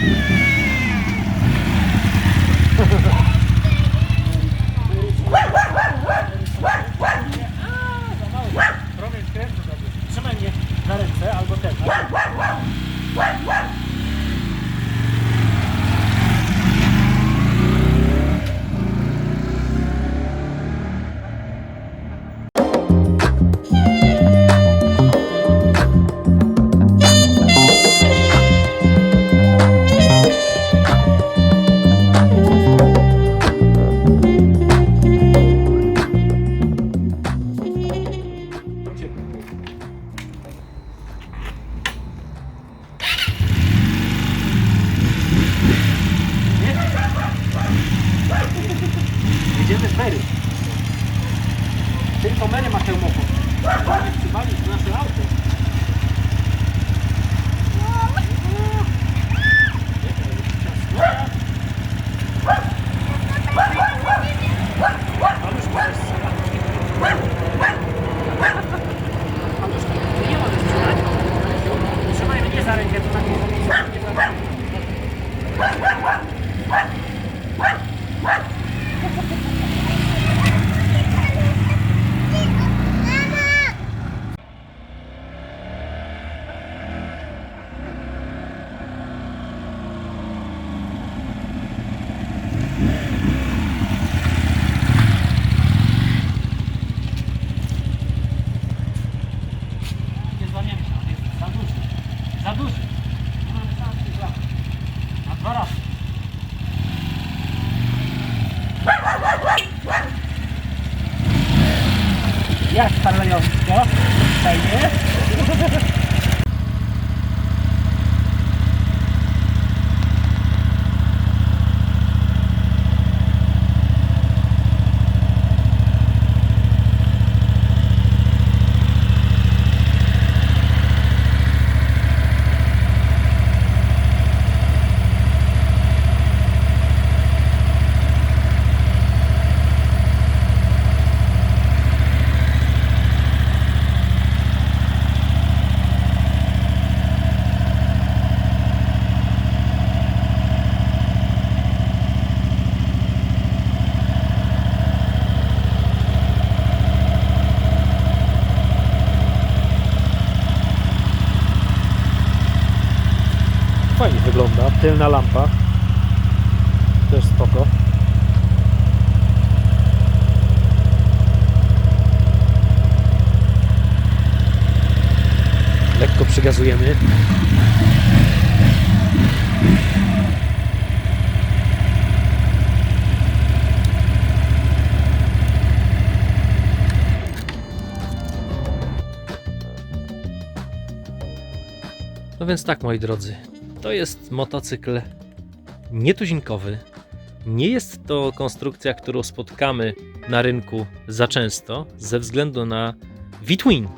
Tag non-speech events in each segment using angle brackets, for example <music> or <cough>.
Promień Tylna lampa. Też spoko. Lekko przygazujemy. No więc tak, moi drodzy, to jest motocykl nietuzinkowy. Nie jest to konstrukcja, którą spotkamy na rynku za często, ze względu na V-Twin.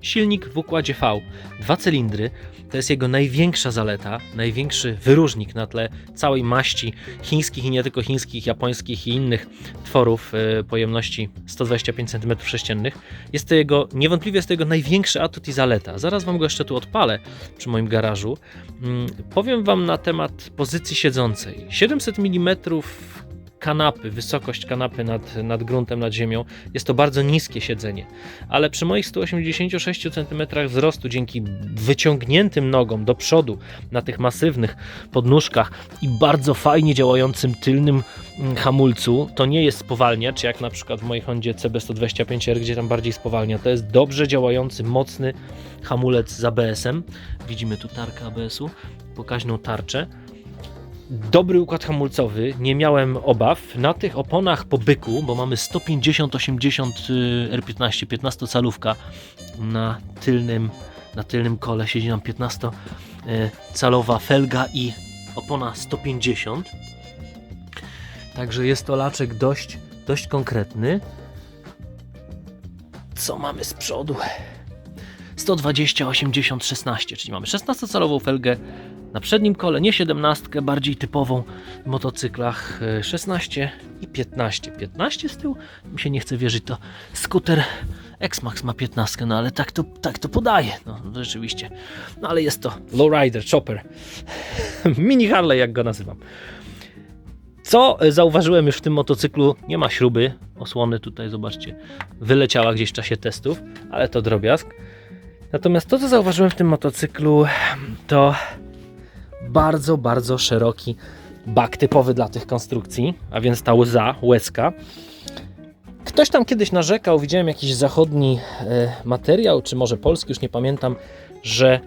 Silnik w układzie V, dwa cylindry, to jest jego największa zaleta, największy wyróżnik na tle całej maści chińskich i nie tylko chińskich, japońskich i innych tworów e, pojemności 125 cm3. Jest to jego, niewątpliwie jest to jego największy atut i zaleta. Zaraz Wam go jeszcze tu odpalę przy moim garażu. Mm, Powiem Wam na temat pozycji siedzącej. 700 mm kanapy, wysokość kanapy nad, nad gruntem, nad ziemią, jest to bardzo niskie siedzenie. Ale przy moich 186 cm wzrostu, dzięki wyciągniętym nogom do przodu na tych masywnych podnóżkach i bardzo fajnie działającym tylnym mm, hamulcu, to nie jest spowalniacz, jak na przykład w mojej Hondzie CB125R, gdzie tam bardziej spowalnia. To jest dobrze działający, mocny hamulec z ABS-em. Widzimy tu tarkę ABS-u, pokaźną tarczę. Dobry układ hamulcowy, nie miałem obaw. Na tych oponach po byku, bo mamy 150-80 y, R15, 15 calówka na tylnym, na tylnym kole siedzi nam 15 y, calowa felga i opona 150. Także jest to laczek dość, dość konkretny. Co mamy z przodu? 120, 80, 16, czyli mamy 16-calową felgę na przednim kole, nie 17, bardziej typową w motocyklach e, 16 i 15. 15 z tyłu? Mi się nie chce wierzyć, to skuter X-Max ma 15, no ale tak to, tak to podaje, no rzeczywiście. No ale jest to lowrider, chopper. <laughs> Mini Harley, jak go nazywam. Co e, zauważyłem już w tym motocyklu, nie ma śruby, osłony tutaj, zobaczcie, wyleciała gdzieś w czasie testów, ale to drobiazg. Natomiast to, co zauważyłem w tym motocyklu, to bardzo, bardzo szeroki bak typowy dla tych konstrukcji, a więc ta łza, łezka. Ktoś tam kiedyś narzekał, widziałem jakiś zachodni e, materiał, czy może polski, już nie pamiętam, że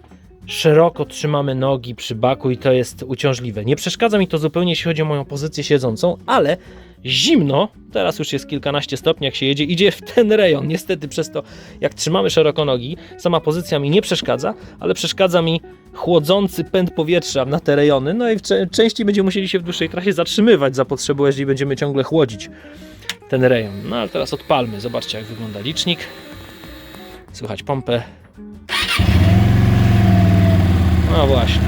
szeroko trzymamy nogi przy baku i to jest uciążliwe. Nie przeszkadza mi to zupełnie, jeśli chodzi o moją pozycję siedzącą, ale zimno, teraz już jest kilkanaście stopni, jak się jedzie, idzie w ten rejon. Niestety przez to, jak trzymamy szeroko nogi, sama pozycja mi nie przeszkadza, ale przeszkadza mi chłodzący pęd powietrza na te rejony, no i częściej będziemy musieli się w dłuższej trasie zatrzymywać za potrzebą, jeżeli będziemy ciągle chłodzić ten rejon. No ale teraz odpalmy, zobaczcie jak wygląda licznik. Słychać pompę. No właśnie.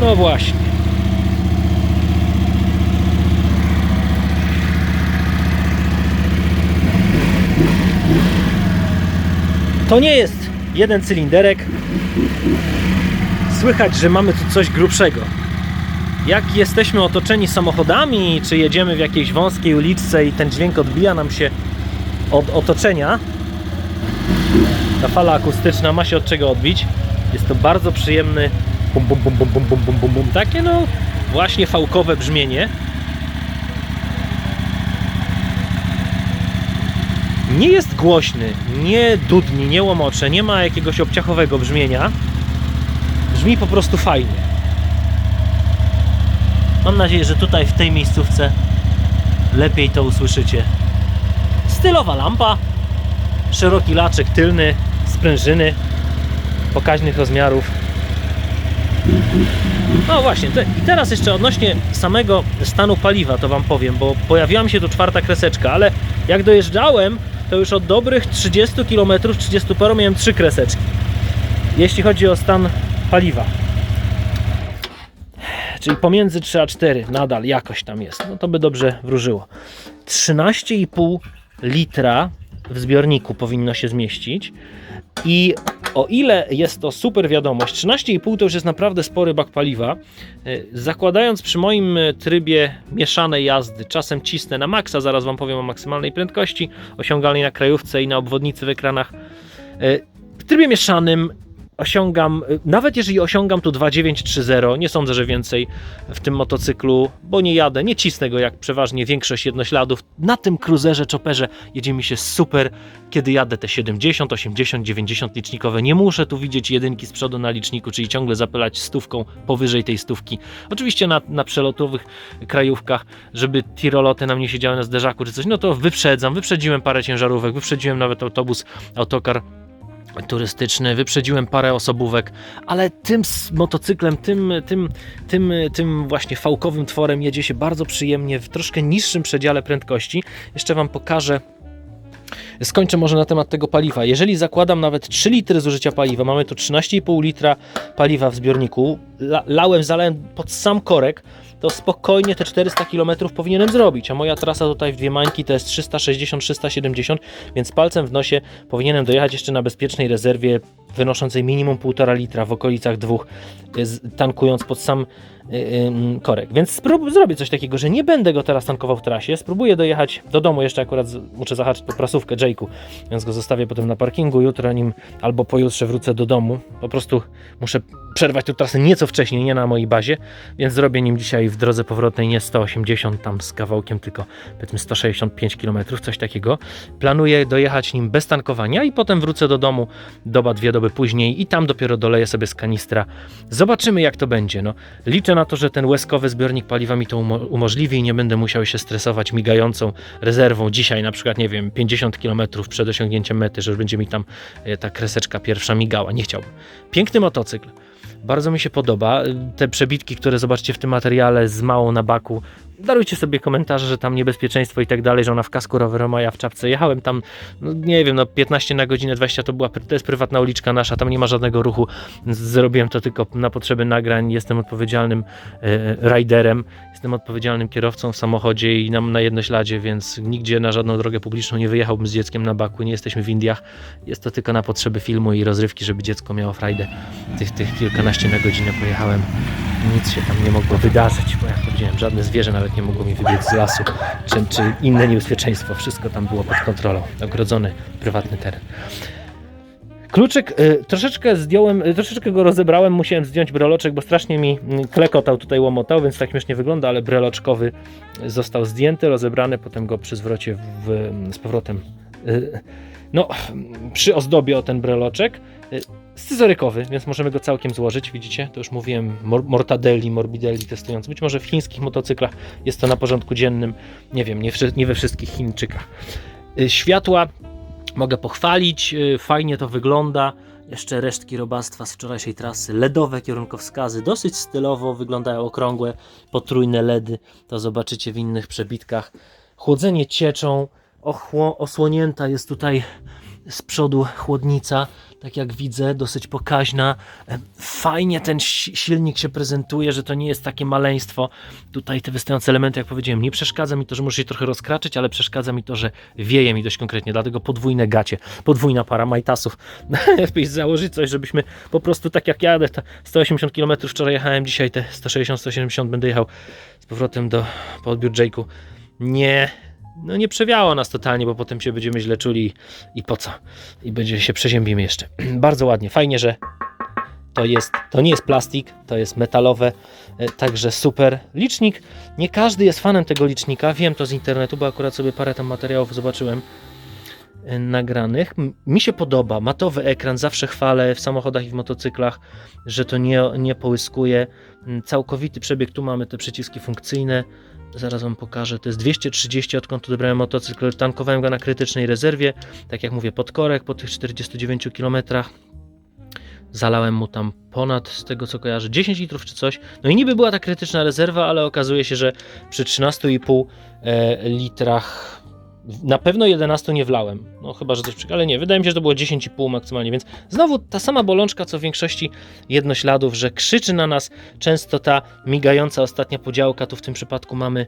No właśnie. To nie jest jeden cylinderek. Słychać, że mamy tu coś grubszego. Jak jesteśmy otoczeni samochodami, czy jedziemy w jakiejś wąskiej uliczce i ten dźwięk odbija nam się od otoczenia, ta fala akustyczna ma się od czego odbić. Jest to bardzo przyjemny bum bum bum bum bum bum bum bum, takie no właśnie fałkowe brzmienie. Nie jest głośny, nie dudni, nie łomocze, nie ma jakiegoś obciachowego brzmienia. Brzmi po prostu fajnie. Mam nadzieję, że tutaj w tej miejscówce lepiej to usłyszycie. Stylowa lampa, szeroki laczek tylny, sprężyny pokaźnych rozmiarów. No właśnie, te, teraz jeszcze odnośnie samego stanu paliwa to Wam powiem, bo pojawiła mi się tu czwarta kreseczka, ale jak dojeżdżałem, to już od dobrych 30 km, 30 paru miałem trzy kreseczki. Jeśli chodzi o stan paliwa. Czyli pomiędzy 3 a 4 nadal jakoś tam jest. No to by dobrze wróżyło. 13,5 litra w zbiorniku powinno się zmieścić. I o ile jest to super wiadomość, 13,5 to już jest naprawdę spory bak paliwa. Y, Zakładając przy moim y, trybie mieszanej jazdy, czasem cisnę na maksa, zaraz Wam powiem o maksymalnej prędkości osiągalnej na krajówce i na obwodnicy w ekranach. Y, W trybie mieszanym osiągam, y, nawet jeżeli osiągam tu 2,930, nie sądzę, że więcej w tym motocyklu, bo nie jadę, nie cisnę go jak przeważnie większość jednośladów. Na tym cruzerze, chopperze jedzie mi się super, kiedy jadę te 70, 80, 90 licznikowe. Nie muszę tu widzieć jedynki z przodu na liczniku, czyli ciągle zapylać stówką powyżej tej stówki. Oczywiście na, na przelotowych krajówkach, żeby tiroloty nam nie siedziały na zderzaku czy coś, no to wyprzedzam, wyprzedziłem parę ciężarówek, wyprzedziłem nawet autobus, autokar turystyczny, wyprzedziłem parę osobówek, ale tym motocyklem, tym, tym, tym, tym właśnie fałkowym tworem jedzie się bardzo przyjemnie w troszkę niższym przedziale prędkości. Jeszcze Wam pokażę. Skończę może na temat tego paliwa. Jeżeli zakładam nawet 3 litry zużycia paliwa, mamy tu 13,5 litra paliwa w zbiorniku, la, lałem, zalałem pod sam korek, to spokojnie te 400 km powinienem zrobić, a moja trasa tutaj w dwie mańki to jest 360-370, więc palcem w nosie powinienem dojechać jeszcze na bezpiecznej rezerwie wynoszącej minimum 1,5 litra w okolicach dwóch, y, tankując pod sam y, korek. Więc sprób- zrobię coś takiego, że nie będę go teraz tankował w trasie, spróbuję dojechać do domu, jeszcze akurat muszę zahaczyć po prasówkę Jake'u, więc go zostawię potem na parkingu, jutro nim albo pojutrze wrócę do domu, po prostu muszę przerwać tę trasę nieco wcześniej, nie na mojej bazie, więc zrobię nim dzisiaj w drodze powrotnej nie 180 tam z kawałkiem, tylko powiedzmy 165 km, coś takiego. Planuję dojechać nim bez tankowania i potem wrócę do domu doba, dwie doby później i tam dopiero doleję sobie z kanistra. Zobaczymy jak to będzie. No, liczę na to, że ten łezkowy zbiornik paliwa mi to umo- umożliwi i nie będę musiał się stresować migającą rezerwą dzisiaj, na przykład, nie wiem, 50 km przed osiągnięciem mety, że będzie mi tam e, ta kreseczka pierwsza migała. Nie chciałbym. Piękny motocykl. Bardzo mi się podoba. Te przebitki, które zobaczcie w tym materiale z małą na baku. Darujcie sobie komentarze, że tam niebezpieczeństwo i tak dalej, że ona w kasku rowerowym, a ja w czapce. Jechałem tam, no nie wiem, no 15 na godzinę, 20 to była, to jest prywatna uliczka nasza, tam nie ma żadnego ruchu. Zrobiłem to tylko na potrzeby nagrań. Jestem odpowiedzialnym e, riderem, jestem odpowiedzialnym kierowcą w samochodzie i nam na jednośladzie, więc nigdzie na żadną drogę publiczną nie wyjechałbym z dzieckiem na baku. Nie jesteśmy w Indiach. Jest to tylko na potrzeby filmu i rozrywki, żeby dziecko miało frajdę. Tych, tych kilkanaście na godzinę pojechałem. Nic się tam nie mogło wydarzyć, bo jak powiedziałem, żadne zwierzę nawet nie mogło mi wybiec z lasu, czy, czy inne niebezpieczeństwo. Wszystko tam było pod kontrolą. Ogrodzony, prywatny teren. Kluczyk y, troszeczkę zdjąłem, y, troszeczkę go rozebrałem, musiałem zdjąć breloczek, bo strasznie mi mm, klekotał tutaj łomotał, więc tak śmiesznie wygląda, ale breloczkowy został zdjęty, rozebrany, potem go przy zwrocie w, z powrotem y, no, przy ozdobie o ten breloczek. Y, Scyzorykowy, więc możemy go całkiem złożyć, widzicie? To już mówiłem, mor mortadelli, morbidelli testując. Być może w chińskich motocyklach jest to na porządku dziennym, nie wiem, nie, nie we wszystkich Chińczykach. Y, Światła mogę pochwalić, y, fajnie to wygląda. Jeszcze resztki robactwa z wczorajszej trasy, LEDowe kierunkowskazy, dosyć stylowo wyglądają okrągłe, potrójne LEDy, to zobaczycie w innych przebitkach. Chłodzenie cieczą, osłonięta jest tutaj z przodu chłodnica, tak jak widzę, dosyć pokaźna. E, Fajnie ten si- silnik się prezentuje, że to nie jest takie maleństwo. Tutaj te wystające elementy, jak powiedziałem, nie przeszkadza mi to, że muszę się trochę rozkraczyć, ale przeszkadza mi to, że wieje mi dość konkretnie, dlatego podwójne gacie, podwójna para majtasów. <laughs> Lepiej założyć coś, żebyśmy po prostu tak jak jadę, te 180 km wczoraj jechałem, dzisiaj te 160-170 będę jechał z powrotem do, po odbiór Jake'u. Nie, no nie przewiało nas totalnie, bo potem się będziemy źle czuli i po co? I będzie się przeziębimy jeszcze. <clears throat> Bardzo ładnie, fajnie, że to jest, to nie jest plastik, to jest metalowe, e, także super. Licznik, nie każdy jest fanem tego licznika, wiem to z internetu, bo akurat sobie parę tam materiałów zobaczyłem e, nagranych. Mi się podoba, matowy ekran, zawsze chwalę w samochodach i w motocyklach, że to nie, nie połyskuje. Całkowity przebieg, tu mamy te przyciski funkcyjne, zaraz wam pokażę, to jest 230 odkąd odebrałem motocykl, tankowałem go na krytycznej rezerwie, tak jak mówię, pod korek po tych 49 km. Zalałem mu tam ponad, z tego co kojarzę, 10 litrów czy coś. No i niby była ta krytyczna rezerwa, ale okazuje się, że przy 13,5 e, litrach na pewno 11 nie wlałem. No chyba, że coś. Ale nie, wydaje mi się, że to było 10,5 maksymalnie, więc znowu ta sama bolączka, co w większości jednośladów, że krzyczy na nas często ta migająca ostatnia podziałka. Tu w tym przypadku mamy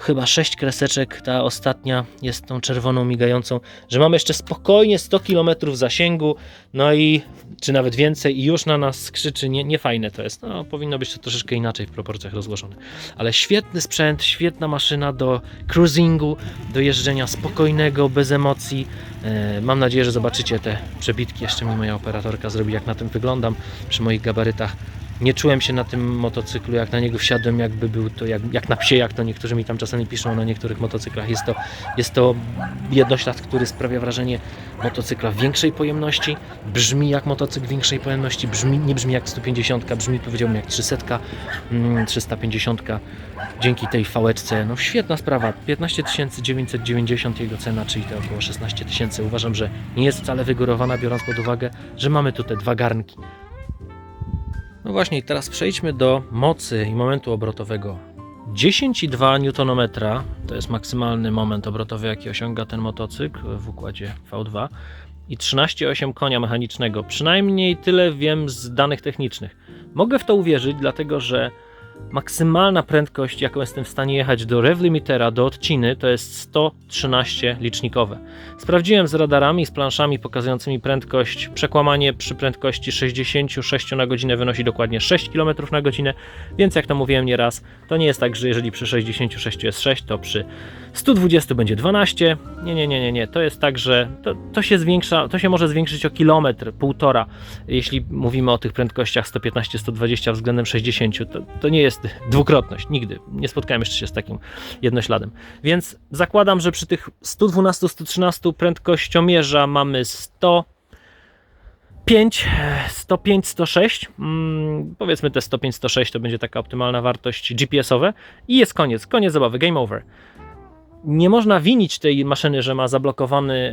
chyba 6 kreseczek, ta ostatnia jest tą czerwoną migającą, że mamy jeszcze spokojnie 100 km zasięgu, no i czy nawet więcej i już na nas krzyczy, nie, nie fajne to jest. No, powinno być to troszeczkę inaczej w proporcjach rozłożone. Ale świetny sprzęt, świetna maszyna do cruisingu, do jeżdżenia spokojnego, bez emocji. E, mam nadzieję, że zobaczycie te przebitki. Jeszcze mi moja operatorka zrobi, jak na tym wyglądam przy moich gabarytach. Nie czułem się na tym motocyklu, jak na niego wsiadłem, jakby był to jak, jak na psie, jak to niektórzy mi tam czasami piszą na niektórych motocyklach. Jest to, jest to jednoślad, który sprawia wrażenie motocykla większej pojemności, brzmi jak motocykl większej pojemności, brzmi, nie brzmi jak 150, brzmi powiedziałbym jak 300, mm, 350. Dzięki tej fałeczce, no świetna sprawa, 15 990 jego cena, czyli te około 16 tysięcy. Uważam, że nie jest wcale wygórowana, biorąc pod uwagę, że mamy tu te dwa garnki. No właśnie, teraz przejdźmy do mocy i momentu obrotowego. 10,2 Nm to jest maksymalny moment obrotowy, jaki osiąga ten motocykl w układzie V2 i 13,8 konia mechanicznego. Przynajmniej tyle wiem z danych technicznych. Mogę w to uwierzyć, dlatego że maksymalna prędkość, jaką jestem w stanie jechać do rev limitera, do odciny, to jest 113 licznikowe. Sprawdziłem z radarami, z planszami pokazującymi prędkość. Przekłamanie przy prędkości 66 na godzinę wynosi dokładnie 6 km na godzinę, więc jak to mówiłem nieraz, to nie jest tak, że jeżeli przy 66 jest 6, to przy 120 będzie 12. Nie, nie, nie, nie, nie. To jest tak, że to, to się zwiększa, to się może zwiększyć o kilometr, półtora, jeśli mówimy o tych prędkościach 115-120 względem 60. To, to nie jest dwukrotność, nigdy. Nie spotkałem jeszcze się z takim jednośladem. Więc zakładam, że przy tych 112-113 prędkościomierza mamy 100 5, 105, 106, mm, powiedzmy te 105, 106 to będzie taka optymalna wartość GPS-owe i jest koniec, koniec zabawy, game over. Nie można winić tej maszyny, że ma zablokowany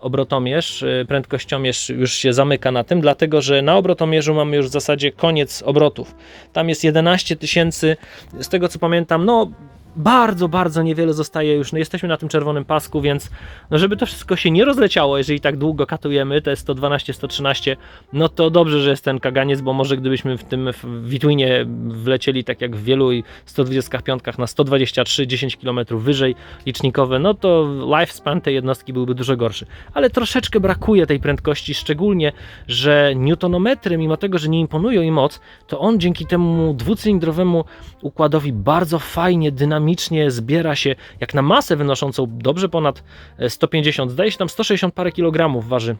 obrotomierz, y, prędkościomierz już się zamyka na tym, dlatego że na obrotomierzu mamy już w zasadzie koniec obrotów. Tam jest 11 tysięcy, z tego co pamiętam, no bardzo, bardzo niewiele zostaje już. No jesteśmy na tym czerwonym pasku, więc no żeby to wszystko się nie rozleciało, jeżeli tak długo katujemy, te 112, 113, no to dobrze, że jest ten kaganiec, bo może gdybyśmy w tym Witwinie wlecieli tak jak w wielu i 125 na 123, 10 km wyżej licznikowe, no to lifespan tej jednostki byłby dużo gorszy. Ale troszeczkę brakuje tej prędkości, szczególnie, że newtonometry, mimo tego, że nie imponują im moc, to on dzięki temu dwucylindrowemu układowi bardzo fajnie, dynamicznie zbiera się, jak na masę wynoszącą dobrze ponad e, 150, zdaje się tam 160 parę kilogramów waży.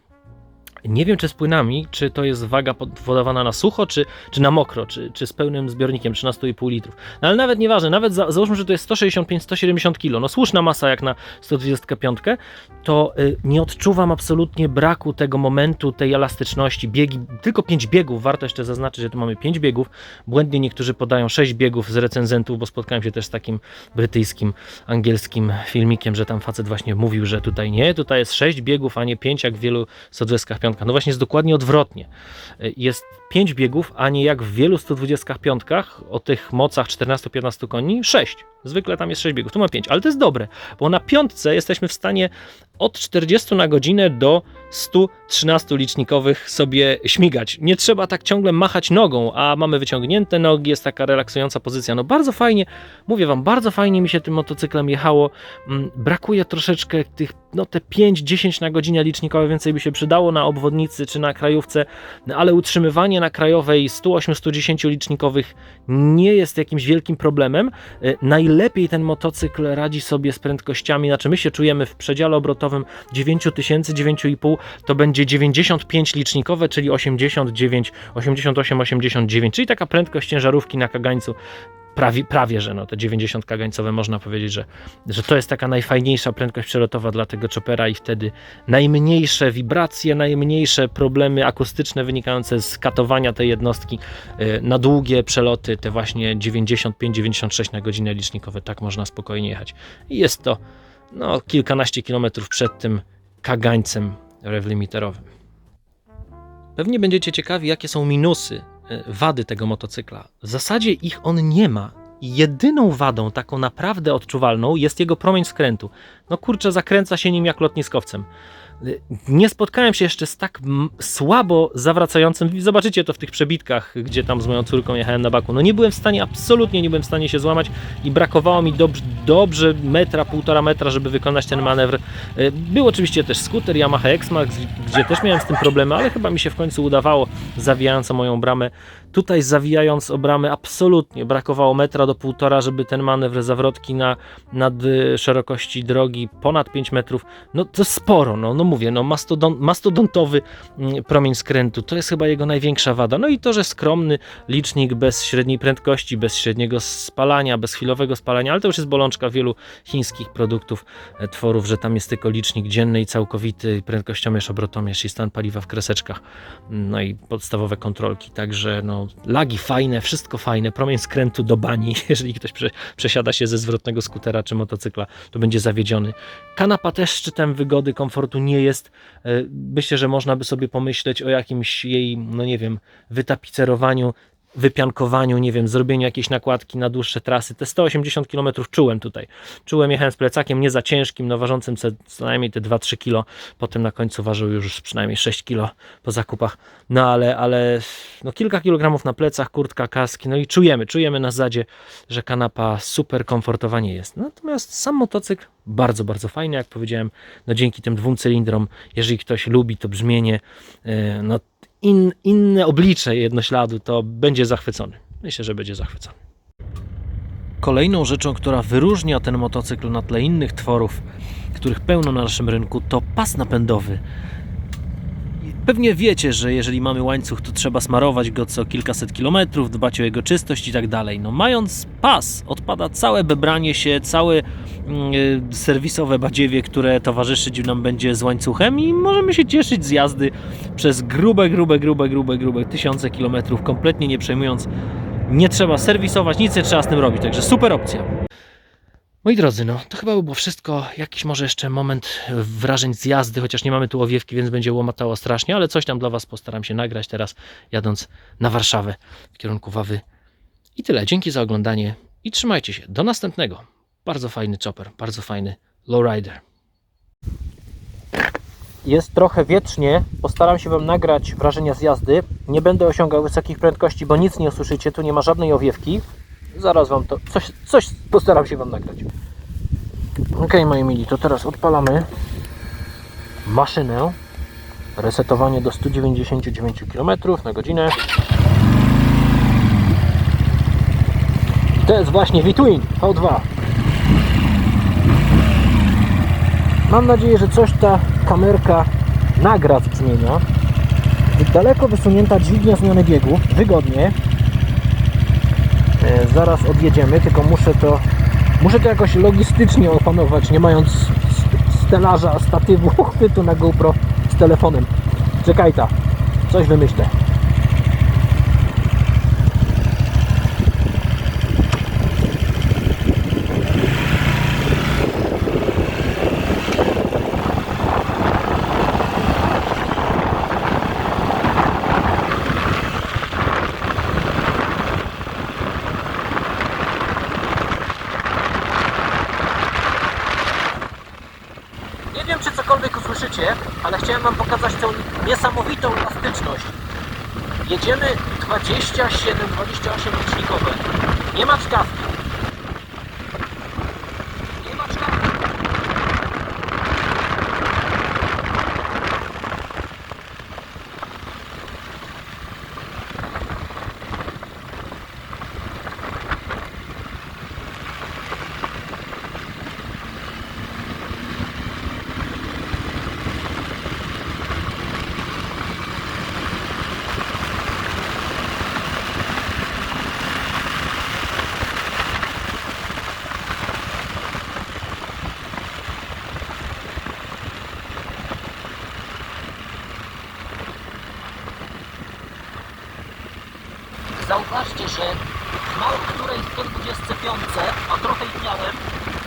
Nie wiem, czy z płynami, czy to jest waga podawana na sucho, czy, czy na mokro, czy, czy z pełnym zbiornikiem 13,5 litrów. No ale nawet nieważne, nawet za, załóżmy, że to jest 165-170 kg, no słuszna masa jak na 125, to y, nie odczuwam absolutnie braku tego momentu, tej elastyczności. Biegi, tylko 5 biegów, warto jeszcze zaznaczyć, że tu mamy 5 biegów. Błędnie niektórzy podają 6 biegów z recenzentów, bo spotkałem się też z takim brytyjskim, angielskim filmikiem, że tam facet właśnie mówił, że tutaj nie, tutaj jest 6 biegów, a nie 5 jak w wielu 125. No właśnie jest dokładnie odwrotnie. Y, Jest 5 biegów, a nie jak w wielu 125 o tych mocach 14-15 koni 6. Zwykle tam jest 6 biegów, tu ma 5, ale to jest dobre, bo na piątce jesteśmy w stanie od 40 na godzinę do 113 licznikowych sobie śmigać. Nie trzeba tak ciągle machać nogą, a mamy wyciągnięte nogi, jest taka relaksująca pozycja. No bardzo fajnie, mówię wam, bardzo fajnie mi się tym motocyklem jechało. Mm, Brakuje troszeczkę tych, no te 5-10 na godzinę licznikowe, więcej by się przydało na obwodnicy czy na krajówce, ale utrzymywanie na krajowej 108-110 licznikowych nie jest jakimś wielkim problemem. Y, Najlepiej ten motocykl radzi sobie z prędkościami, znaczy my się czujemy w przedziale obrotowym 9000, 9,5 to będzie 95 licznikowe, czyli 89, 88, 89, czyli taka prędkość ciężarówki na kagańcu. Prawie, prawie że no, te 90 kagańcowe można powiedzieć, że, że to jest taka najfajniejsza prędkość przelotowa dla tego chopera i wtedy najmniejsze wibracje, najmniejsze problemy akustyczne wynikające z katowania tej jednostki y, na długie przeloty, te właśnie 95-96 na godzinę licznikowe, tak można spokojnie jechać. I jest to no, kilkanaście kilometrów przed tym kagańcem rewlimiterowym. Pewnie będziecie ciekawi, jakie są minusy, wady tego motocykla. W zasadzie ich on nie ma. Jedyną wadą, taką naprawdę odczuwalną, jest jego promień skrętu. No kurczę, zakręca się nim jak lotniskowcem. Nie spotkałem się jeszcze z tak słabo zawracającym. Zobaczycie to w tych przebitkach, gdzie tam z moją córką jechałem na baku. No nie byłem w stanie, absolutnie nie byłem w stanie się złamać i brakowało mi dobrze, dobrze metra, półtora metra, żeby wykonać ten manewr. Y, Był oczywiście też skuter Yamaha X-Max, gdzie też miałem z tym problemy, ale chyba mi się w końcu udawało, zawijając moją bramę. Tutaj zawijając o bramę absolutnie brakowało metra do półtora, żeby ten manewr zawrotki na nad y, szerokości drogi ponad 5 metrów, no to sporo, no, no mówię, no mastodon, mastodontowy mm, promień skrętu, to jest chyba jego największa wada. No i to, że skromny licznik bez średniej prędkości, bez średniego spalania, bez chwilowego spalania, ale to już jest bolączka wielu chińskich produktów, e, tworów, że tam jest tylko licznik dzienny i całkowity, prędkościomierz, obrotomierz i stan paliwa w kreseczkach, no i podstawowe kontrolki, także no lagi fajne, wszystko fajne, promień skrętu do bani, <laughs> jeżeli ktoś prze, przesiada się ze zwrotnego skutera czy motocykla, to będzie zawiedziony. Kanapa też szczytem wygody, komfortu nie jest. E, Myślę, że można by sobie pomyśleć o jakimś jej, no nie wiem, wytapicerowaniu, wypiankowaniu, nie wiem, zrobieniu jakiejś nakładki na dłuższe trasy. Te 180 km czułem tutaj. Czułem, jechałem z plecakiem nie za ciężkim, no ważącym co, najmniej te 2-3 kg. Potem na końcu ważył już przynajmniej 6 kg po zakupach. No ale, ale no kilka kilogramów na plecach, kurtka, kaski, no i czujemy, czujemy na zasadzie, że kanapa super komfortowa nie jest. Natomiast sam motocykl bardzo, bardzo fajny, jak powiedziałem, no dzięki tym dwóm cylindrom, jeżeli ktoś lubi to brzmienie, yy, no in, inne oblicze jednośladu, to będzie zachwycony. Myślę, że będzie zachwycony. Kolejną rzeczą, która wyróżnia ten motocykl na tle innych tworów, których pełno na naszym rynku, to pas napędowy. Pewnie wiecie, że jeżeli mamy łańcuch, to trzeba smarować go co kilkaset kilometrów, dbać o jego czystość i tak dalej. No mając pas, odpada całe bebranie się, całe mm, y, serwisowe badziewie, które towarzyszyć nam będzie z łańcuchem i możemy się cieszyć z jazdy przez grube, grube, grube, grube, grube tysiące kilometrów, kompletnie nie przejmując. Nie trzeba serwisować, nic nie trzeba z tym robić, także super opcja. Moi drodzy, no to chyba by było wszystko. Jakiś może jeszcze moment wrażeń z jazdy, chociaż nie mamy tu owiewki, więc będzie łomatało strasznie, ale coś tam dla Was postaram się nagrać teraz, jadąc na Warszawę w kierunku Wawy. I tyle. Dzięki za oglądanie i trzymajcie się. Do następnego. Bardzo fajny chopper, bardzo fajny lowrider. Jest trochę wietrznie. Postaram się Wam nagrać wrażenia z jazdy. Nie będę osiągał wysokich prędkości, bo nic nie usłyszycie. Tu nie ma żadnej owiewki. Zaraz Wam to. Coś, coś postaram się Wam nagrać. Ok, moi mili, to teraz odpalamy maszynę. Resetowanie do 199 km na godzinę. To jest właśnie V-Twin V2. Mam nadzieję, że coś ta kamerka nagra z brzmienia. Daleko wysunięta dźwignia zmiany biegu, wygodnie. E, zaraz odjedziemy, tylko muszę to muszę to jakoś logistycznie opanować, nie mając stelaża, statywu, <laughs> chwytu na GoPro z telefonem. Czekaj ta, coś wymyślę. Nie wiem, czy ale chciałem Wam pokazać tę niesamowitą elastyczność. Jedziemy 27, 28 licznikowe. Nie ma czkawki. Nie ma czkawki. Zauważcie, że mało której 125, a trochę ich miałem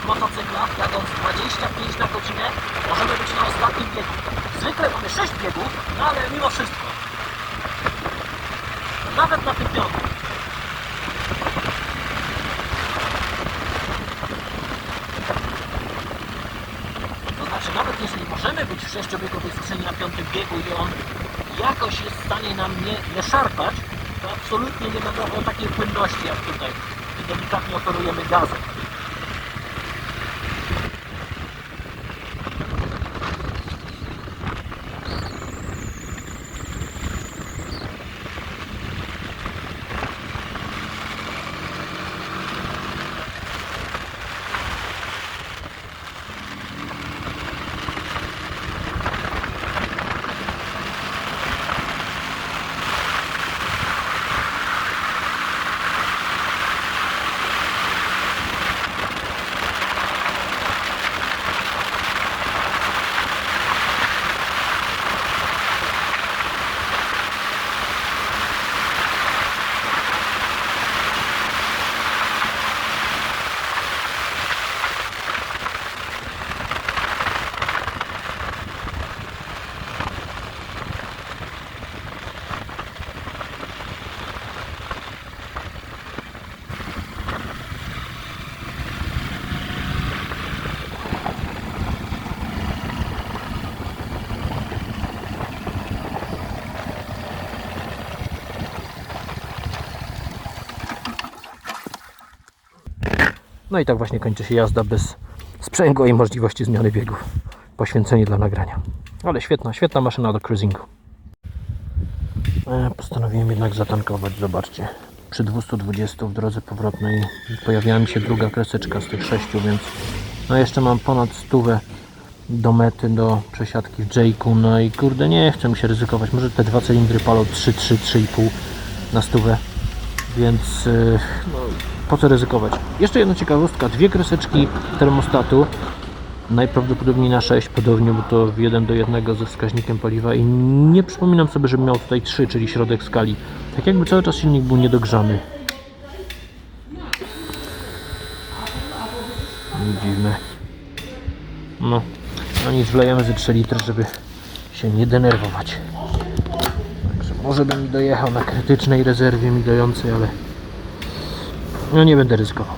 motocyklach, jadąc 25 na godzinę, możemy być na ostatnim biegu. Zwykle mamy 6 biegów, no ale mimo wszystko. Nawet na tym piątym. To znaczy, nawet jeśli możemy być w sześciobiegowej skrzyni na piątym biegu i on jakoś jest w stanie nam nie, nie szarpać, absolutnie nie mowy o takiej płynności jak tutaj. I delikatnie operujemy gazem. No i tak właśnie kończy się jazda bez sprzęgła i możliwości zmiany biegów. Poświęcenie dla nagrania. Ale świetna, świetna maszyna do cruisingu. E, Postanowiłem jednak zatankować, zobaczcie. Przy 220 w drodze powrotnej pojawiła mi się druga kreseczka z tych sześciu, więc no jeszcze mam ponad stówę do mety, do przesiadki w Jake'u. No i kurde, nie chcę mi się ryzykować. Może te dwa cylindry palą 3, 3, 3,5 na stówę. Więc yy, no, po co ryzykować? Jeszcze jedna ciekawostka. Dwie kreseczki termostatu. Najprawdopodobniej na 6 podobnie, bo to w 1 do 1 ze wskaźnikiem paliwa i nie przypominam sobie, żebym miał tutaj 3, czyli środek skali. Tak jakby cały czas silnik był niedogrzany. Dziwne. No, no nic, wlejemy ze 3 litry, żeby się nie denerwować. Także może bym dojechał na krytycznej rezerwie mi dającej, ale no nie będę ryzykował.